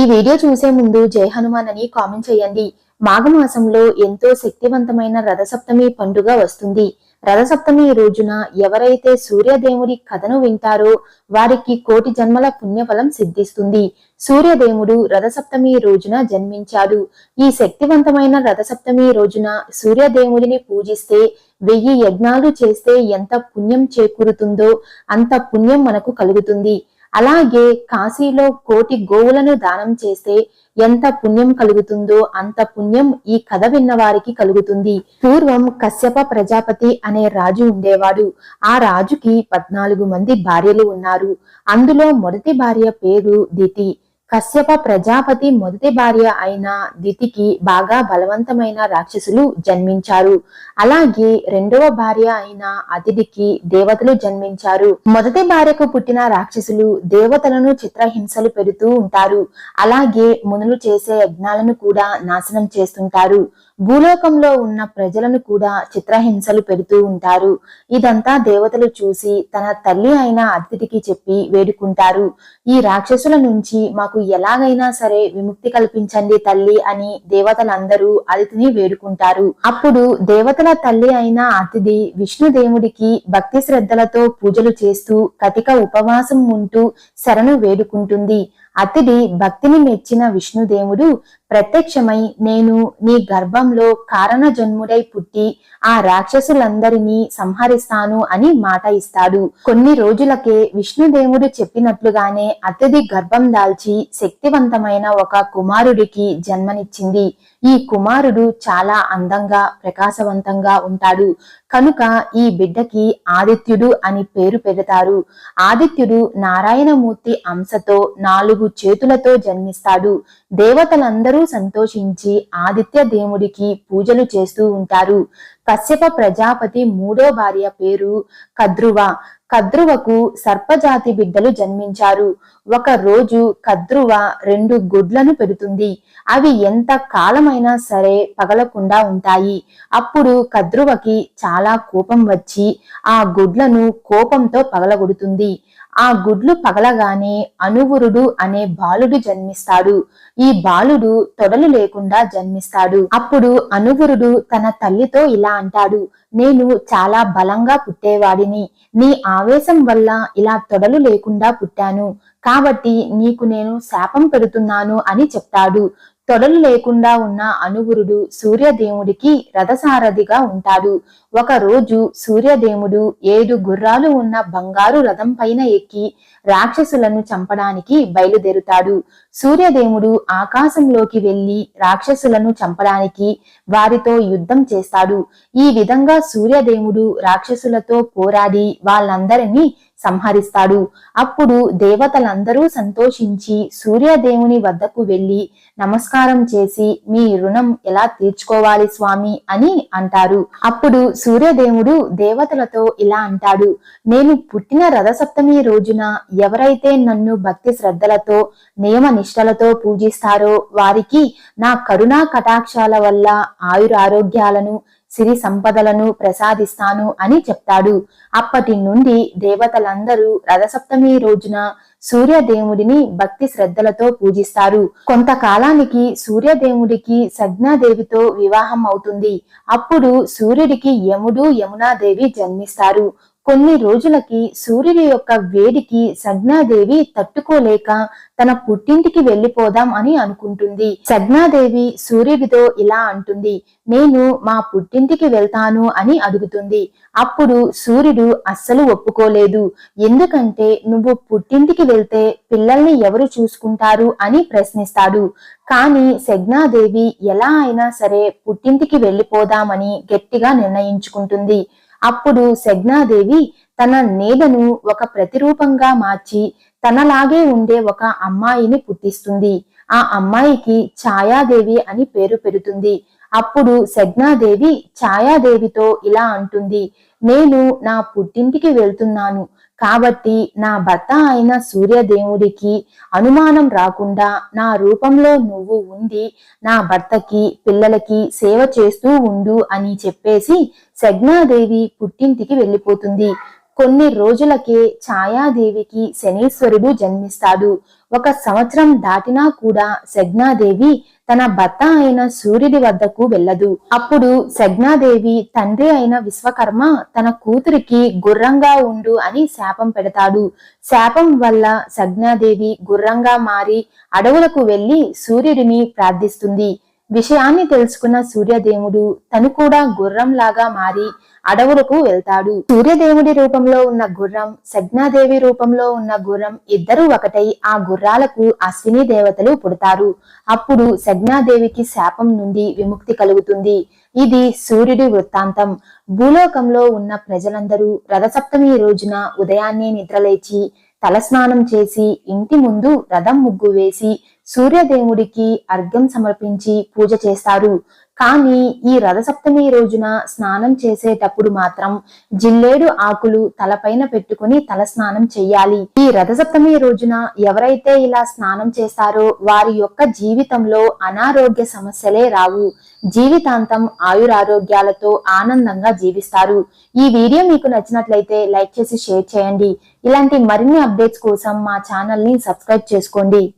ఈ వీడియో చూసే ముందు జై హనుమాన్ అని కామెంట్ చేయండి. మాఘమాసంలో ఎంతో శక్తివంతమైన రథసప్తమి పండుగ వస్తుంది. రథసప్తమి రోజున ఎవరైతే సూర్యదేవుడి కథను వింటారో వారికి కోటి జన్మల పుణ్యఫలం సిద్ధిస్తుంది. సూర్యదేవుడు రథసప్తమి రోజున జన్మించాడు. ఈ శక్తివంతమైన రథసప్తమి రోజున సూర్యదేవుడిని పూజిస్తే వెయ్యి యజ్ఞాలు చేస్తే ఎంత పుణ్యం చేకూరుతుందో అంత పుణ్యం మనకు కలుగుతుంది. అలాగే కాశీలో కోటి గోవులను దానం చేస్తే ఎంత పుణ్యం కలుగుతుందో అంత పుణ్యం ఈ కథ విన్న వారికి కలుగుతుంది. పూర్వం కశ్యప ప్రజాపతి అనే రాజు ఉండేవాడు. ఆ రాజుకి పద్నాలుగు మంది భార్యలు ఉన్నారు. అందులో మొదటి భార్య పేరు దితి. కశ్యప ప్రజాపతి మొదటి భార్య అయిన దితికి బాగా బలవంతమైన రాక్షసులు జన్మించారు. అలాగే రెండవ భార్య అయిన అతిథికి దేవతలు జన్మించారు. మొదటి భార్యకు పుట్టిన రాక్షసులు దేవతలను చిత్రహింసలు పెడుతూ ఉంటారు. అలాగే మునులు చేసే యజ్ఞాలను కూడా నాశనం చేస్తుంటారు. భూలోకంలో ఉన్న ప్రజలను కూడా చిత్రహింసలు పెడుతూ ఉంటారు. ఇదంతా దేవతలు చూసి తన తల్లి అయిన అతిథికి చెప్పి వేడుకుంటారు. ఈ రాక్షసుల నుంచి మాకు ఎలాగైనా సరే విముక్తి కల్పించండి తల్లి అని దేవతలందరూ అతిథిని వేడుకుంటారు. అప్పుడు దేవతల తల్లి అయిన అతిథి విష్ణుదేవుడికి భక్తి శ్రద్ధలతో పూజలు చేస్తూ కటిక ఉపవాసం ఉంటూ శరణు వేడుకుంటుంది. అతిథి భక్తిని మెచ్చిన విష్ణుదేవుడు ప్రత్యక్షమై నేను నీ గర్భంలో కారణ జన్ముడై పుట్టి ఆ రాక్షసులందరినీ సంహరిస్తాను అని మాట ఇస్తాడు. కొన్ని రోజులకే విష్ణుదేవుడు చెప్పినట్లుగానే అతిథి గర్భం దాల్చి శక్తివంతమైన ఒక కుమారుడికి జన్మనిచ్చింది. ఈ కుమారుడు చాలా అందంగా ప్రకాశవంతంగా ఉంటాడు. కనుక ఈ బిడ్డకి ఆదిత్యుడు అని పేరు పెడతారు. ఆదిత్యుడు నారాయణమూర్తి అంశతో నాలుగు చేతులతో జన్మిస్తాడు. దేవతలందరూ సంతోషించి ఆదిత్య దేవుడికి పూజలు చేస్తూ ఉంటారు. కశ్యప ప్రజాపతి మూడో భార్య పేరు కద్రువ. కద్రువకు సర్పజాతి బిడ్డలు జన్మించారు. ఒక రోజు కద్రువ రెండు గుడ్లను పెడుతుంది. అవి ఎంత కాలమైనా సరే పగలకుండా ఉంటాయి. అప్పుడు కద్రువకి చాలా కోపం వచ్చి ఆ గుడ్లను కోపంతో పగలగొడుతుంది. ఆ గుడ్లు పగలగానే అనువురుడు అనే బాలుడు జన్మిస్తాడు. ఈ బాలుడు తొడలు లేకుండా జన్మిస్తాడు. అప్పుడు అనువురుడు తన తల్లితో ఇలా అంటాడు నేను చాలా బలంగా పుట్టేవాడిని. నీ ఆవేశం వల్ల ఇలా తొడలు లేకుండా పుట్టాను. కాబట్టి నీకు నేను శాపం పెడుతున్నాను అని చెప్తాడు. తొడలు లేకుండా ఉన్న అనుగురుడు సూర్యదేవుడికి రథసారథిగా ఉంటాడు. ఒక రోజు సూర్యదేవుడు ఏడు గుర్రాలు ఉన్న బంగారు రథం పైన ఎక్కి రాక్షసులను చంపడానికి బయలుదేరుతాడు. సూర్యదేవుడు ఆకాశంలోకి వెళ్ళి రాక్షసులను చంపడానికి వారితో యుద్ధం చేస్తాడు. ఈ విధంగా సూర్యదేవుడు రాక్షసులతో పోరాడి వాళ్ళందరినీ సంహరిస్తాడు. అప్పుడు దేవతలందరూ సంతోషించి సూర్యదేవుని వద్దకు వెళ్ళి నమస్కారం చేసి మీ రుణం ఎలా తీర్చుకోవాలి స్వామి? అని అంటారు. అప్పుడు సూర్యదేవుడు దేవతలతో ఇలా అంటాడు నేను పుట్టిన రథసప్తమి రోజున ఎవరైతే నన్ను భక్తి శ్రద్ధలతో నియమ నిష్టలతో పూజిస్తారో వారికి నా కరుణా కటాక్షాల వల్ల ఆయురారోగ్యాలను సిరి సంపదలను ప్రసాదిస్తాను అని చెప్తాడు. అప్పటి నుండి దేవతలందరూ రథసప్తమి రోజున సూర్యదేవుడిని భక్తి శ్రద్ధలతో పూజిస్తారు. కొంతకాలానికి సూర్యదేవుడికి సజ్ఞాదేవితో వివాహం అవుతుంది. అప్పుడు సూర్యుడికి యముడు యమునాదేవి జన్మిస్తారు. కొన్ని రోజులకి సూర్యుడి యొక్క వేడికి సజ్ఞాదేవి తట్టుకోలేక తన పుట్టింటికి వెళ్ళిపోదాం అని అనుకుంటుంది. సజ్ఞాదేవి సూర్యుడితో ఇలా అంటుంది నేను మా పుట్టింటికి వెళ్తాను అని అడుగుతుంది. అప్పుడు సూర్యుడు అస్సలు ఒప్పుకోలేదు. ఎందుకంటే నువ్వు పుట్టింటికి వెళ్తే పిల్లల్ని ఎవరు చూసుకుంటారు? అని ప్రశ్నిస్తాడు. కానీ సజ్ఞాదేవి ఎలా అయినా సరే పుట్టింటికి వెళ్ళిపోదామని గట్టిగా నిర్ణయించుకుంటుంది. అప్పుడు సెగ్నాదేవి తన నేలను ఒక ప్రతిరూపంగా మార్చి తనలాగే ఉండే ఒక అమ్మాయిని పుట్టిస్తుంది. ఆ అమ్మాయికి ఛాయాదేవి అని పేరు పెడుతుంది. అప్పుడు సజ్ఞాదేవి ఛాయాదేవితో ఇలా అంటుంది నేను నా పుట్టింటికి వెళ్తున్నాను. కాబట్టి నా భర్త అయిన సూర్యదేవుడికి అనుమానం రాకుండా నా రూపంలో నువ్వు ఉండి నా భర్తకి పిల్లలకి సేవ చేస్తూ ఉండు అని చెప్పేసి సగ్నాదేవి పుట్టింటికి వెళ్ళిపోతుంది. కొన్ని రోజులకే ఛాయాదేవికి శనీశ్వరుడు జన్మిస్తాడు. ఒక సంవత్సరం దాటినా కూడా శగ్నాదేవి తన భర్త అయిన సూర్యుడి వద్దకు వెళ్ళదు. అప్పుడు శగ్నాదేవి తండ్రి అయిన విశ్వకర్మ తన కూతురికి గుర్రంగా ఉండు అని శాపం పెడతాడు. శాపం వల్ల సజ్ఞాదేవి గుర్రంగా మారి అడవులకు వెళ్ళి సూర్యుడిని ప్రార్థిస్తుంది. విషయాన్ని తెలుసుకున్న సూర్యదేవుడు తను కూడా గుర్రంలాగా మారి అడవులకు వెళ్తాడు. సూర్యదేవుడి రూపంలో ఉన్న గుర్రం సజ్ఞాదేవి రూపంలో ఉన్న గుర్రం ఇద్దరూ ఒకటై ఆ గుర్రాలకు అశ్విని దేవతలు పుడతారు. అప్పుడు సజ్ఞాదేవికి శాపం నుండి విముక్తి కలుగుతుంది. ఇది సూర్యుడి వృత్తాంతం. భూలోకంలో ఉన్న ప్రజలందరూ రథసప్తమి రోజున ఉదయాన్నే నిద్రలేచి తలస్నానం చేసి ఇంటి ముందు రథం ముగ్గు వేసి సూర్యదేవుడికి అర్ఘ్యం సమర్పించి పూజ చేస్తారు. కానీ ఈ రథసప్తమి రోజున స్నానం చేసేటప్పుడు మాత్రం జిల్లేడు ఆకులు తలపైన పెట్టుకుని తల స్నానం చెయ్యాలి. ఈ రథసప్తమి రోజున ఎవరైతే ఇలా స్నానం చేస్తారో వారి యొక్క జీవితంలో అనారోగ్య సమస్యలే రావు. జీవితాంతం ఆయురారోగ్యాలతో ఆనందంగా జీవిస్తారు. ఈ వీడియో మీకు నచ్చినట్లయితే లైక్ చేసి షేర్ చేయండి. ఇలాంటి మరిన్ని అప్డేట్స్ కోసం మా ఛానల్ని సబ్స్క్రైబ్ చేసుకోండి.